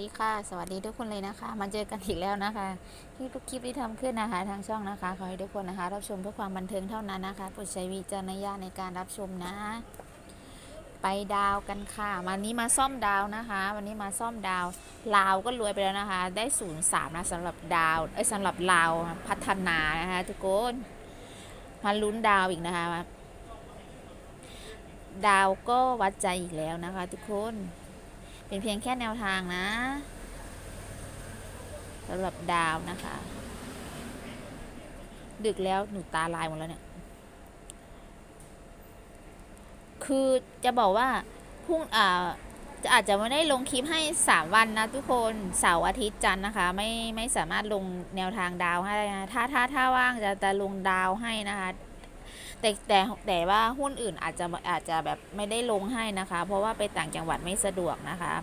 ดีค่ะ สวัสดีทุกคนเลยนะคะ มาเจอกันอีกแล้วนะคะที่ทุกคลิปที่ทำขึ้นนะคะทางช่องนะคะ ขอให้ทุกคนนะคะ รับชมเพื่อความบันเทิงเท่านั้นนะคะโปรดใช้วิจารณญาณในการรับชมนะ ไปดาวกันค่ะ วันนี้มาซ่อมดาวนะคะ วันนี้มาซ่อมดาว ลาวก็รวยไปแล้วนะคะ ได้ศูนย์สามนะสำหรับดาว เอ้ยสำหรับลาวพัฒนานะคะทุกคน มาลุ้นดาวอีกนะคะ ดาวก็วัดใจอีกแล้วนะคะ ทุกคน เป็นเพียงแค่แนวทางนะสำหรับดาวนะคะ ดึกแล้วหนูตาลายหมดแล้วเนี่ย คือจะบอกว่าพรุ่งอ่าจะอาจจะไม่ได้ลงคลิปให้ 3 วันนะทุกคนเสาร์อาทิตย์จันทร์นะคะ ไม่ไม่สามารถลงแนวทางดาวให้นะถ้าถ้าถ้าว่างจะจะลงดาวให้นะคะ แต่แต่แต่ว่าหุ้นอื่นอาจจะอาจจะแบบไม่ได้ลงให้นะคะ เพราะว่าไปต่างจังหวัดไม่สะดวกนะคะ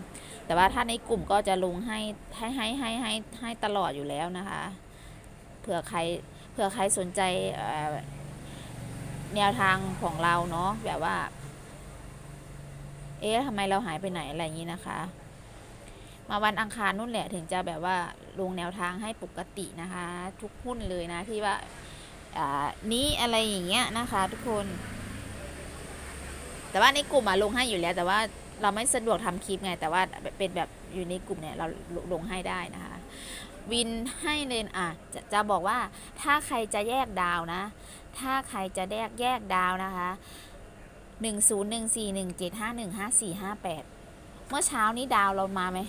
แต่ว่าถ้าในกลุ่มก็จะลงให้ให้ให้ให้ให้ให้ตลอดอยู่แล้วนะคะเผื่อใครเผื่อใครสนใจแนวทางของเราเนาะแบบว่า เอ๊ะทำไมเราหายไปไหนอะไรอย่างนี้นะคะ มาวันอังคารนู่นแหละถึงจะแบบว่าลงแนวทางให้ปกตินะคะ ทุกหุ้นเลยนะที่ว่า นี้อะไรอย่างเงี้ยนะคะ ทุกคน แต่ว่าในกลุ่มอะลงให้อยู่แล้ว แต่ว่าเราไม่สะดวกทำคลิปไง แต่ว่าเป็นแบบอยู่ในกลุ่มเนี่ยเราลงให้ได้นะคะ วินให้เลนอะจะจะบอกว่าถ้าใครจะแยกดาวนะ ถ้าใครจะแยกแยกดาวนะคะหนึ่งศูนย์หนึ่งสี่หนึ่งเจ็ดห้าหนึ่งห้าสี่ห้าแปดเมื่อเช้านี้ดาวเรามาไหม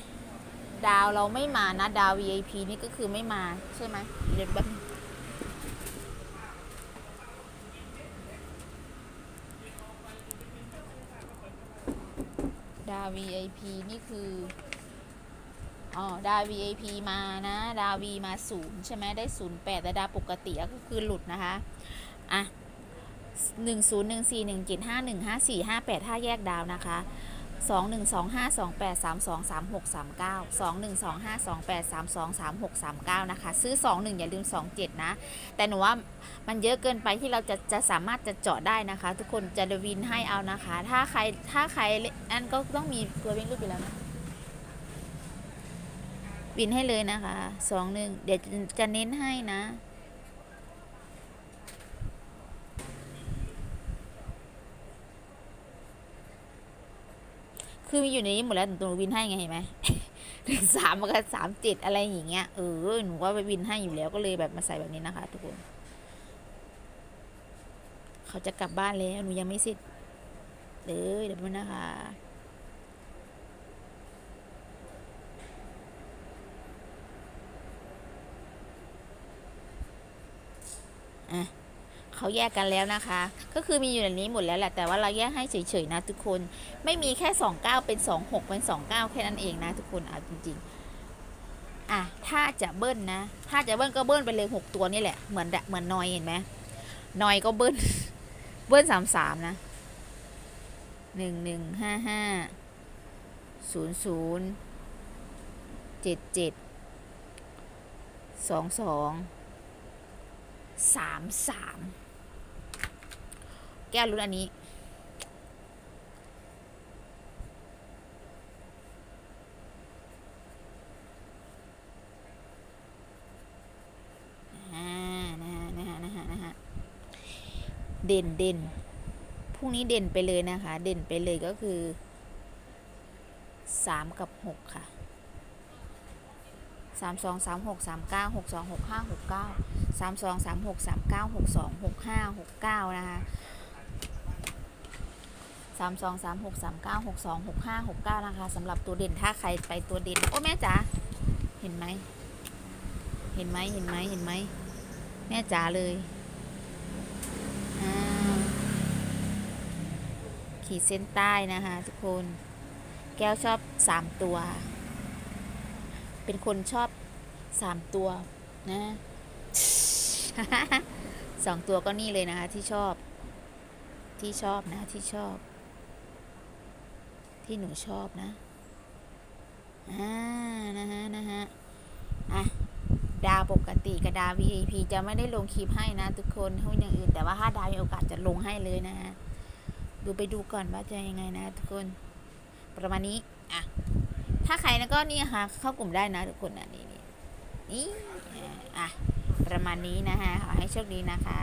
ดาวเราไม่มานะ ดาว VIP นี่ก็คือไม่มาใช่ไหมเดี๋ยวแบบ ดาว VIP นี่คืออ๋อดาว VIP มานะ ดาว V มาศูนย์ใช่ไหมได้ศูนย์แปดแต่ดาวปกติก็คือหลุดนะคะ อะหนึ่งศูนย์หนึ่งสี่หนึ่งเจ็ดห้าหนึ่งห้าสี่ห้าแปดถ้าแยกดาวนะคะ สองหนึ่งสองห้าสองแปดสามสองสามหกสามเก้าสองหนึ่งสองห้าสองแปดสามสองสามหกสามเก้านะคะ ซื้อสองหนึ่งอย่าลืมสองเจ็ดนะ แต่หนูว่ามันเยอะเกินไปที่เราจะจะสามารถจะเจาะได้นะคะ ทุกคนจะดวินให้เอานะคะ ถ้าใครถ้าใครอันก็ต้องมีตัววิ่งรูปอยู่แล้วนะวินให้เลยนะคะสองหนึ่งเดี๋ยวจะเน้นให้นะ คือมีอยู่ในนี้หมดแล้วหนูตัววินให้ไงเห็นไหมหนึ่งสามมันสามเจ็ดอะไรอย่างเงี้ยเออหนูก็ไปวินให้อยู่แล้วก็เลยแบบมาใส่แบบนี้นะคะ ทุกคน เขาจะกลับบ้านแล้วหนูยังไม่เสร็จเลยเดี๋ยวมันนะคะอะ เขาแยกกันแล้วนะคะ ก็คือมีอยู่ในนี้หมดแล้วแหละ แต่ว่าเราแยกให้เฉยๆนะทุกคน ไม่มีแค่ 29 เป็น 26 เป็น 29 แค่นั้นเองนะทุกคน เอาจริงๆ อะ ถ้าจะเบิ้ลนะ ถ้าจะเบิ้ลก็เบิ้ลไปเลย 6 ตัวนี่แหละ เหมือนเหมือนนอยเห็นไหมนอยก็เบิ้ล เบิ้ลสามสามนะหนึ่งหนึ่งห้าห้าศูนย์ศูนย์เจ็ดเจ็ดสองสองสามสาม แก้วรุ่นอันนี้อ่านะฮะนะฮะนะฮะนะฮะเด่นเด่นพรุ่งนี้เด่นไปเลยนะคะ เด่นไปเลยก็คือสามกับหกค่ะสามสองสามหกสามเก้าหกสองหกห้าหกเก้าสามสองสามหกสามเก้าหกสองหกห้าหกเก้านะคะ สามสองสามหกสามเก้าหกสองหกห้าหกเก้านะคะสำหรับตัวเด่นถ้าใครไปตัวเด่น โอ้แม่จ๋าเห็นไหม เห็นไหมเห็นไหมเห็นไหม แม่จ๋าเลยขีดเส้นใต้นะคะทุกคน แก้วชอบสามตัว เป็นคนชอบสามตัวนะสองตัวก็นี่เลยนะคะที่ชอบที่ชอบนะที่ชอบ ที่หนูชอบนะอ่านะฮะนะฮะอะดาวปกติกับดาว VIP จะไม่ได้ลงคลิปให้นะ ทุกคนหุ้นอย่างอื่น แต่ว่าถ้าดาวมีโอกาสจะลงให้เลยนะฮะดูไปดูก่อนว่าจะยังไงนะ ทุกคน ประมาณนี้อะถ้าใครนะก็นี่ค่ะเข้ากลุ่มได้นะ ทุกคนนะนี่นี่นี่อะประมาณนี้นะคะขอให้โชคดีนะคะ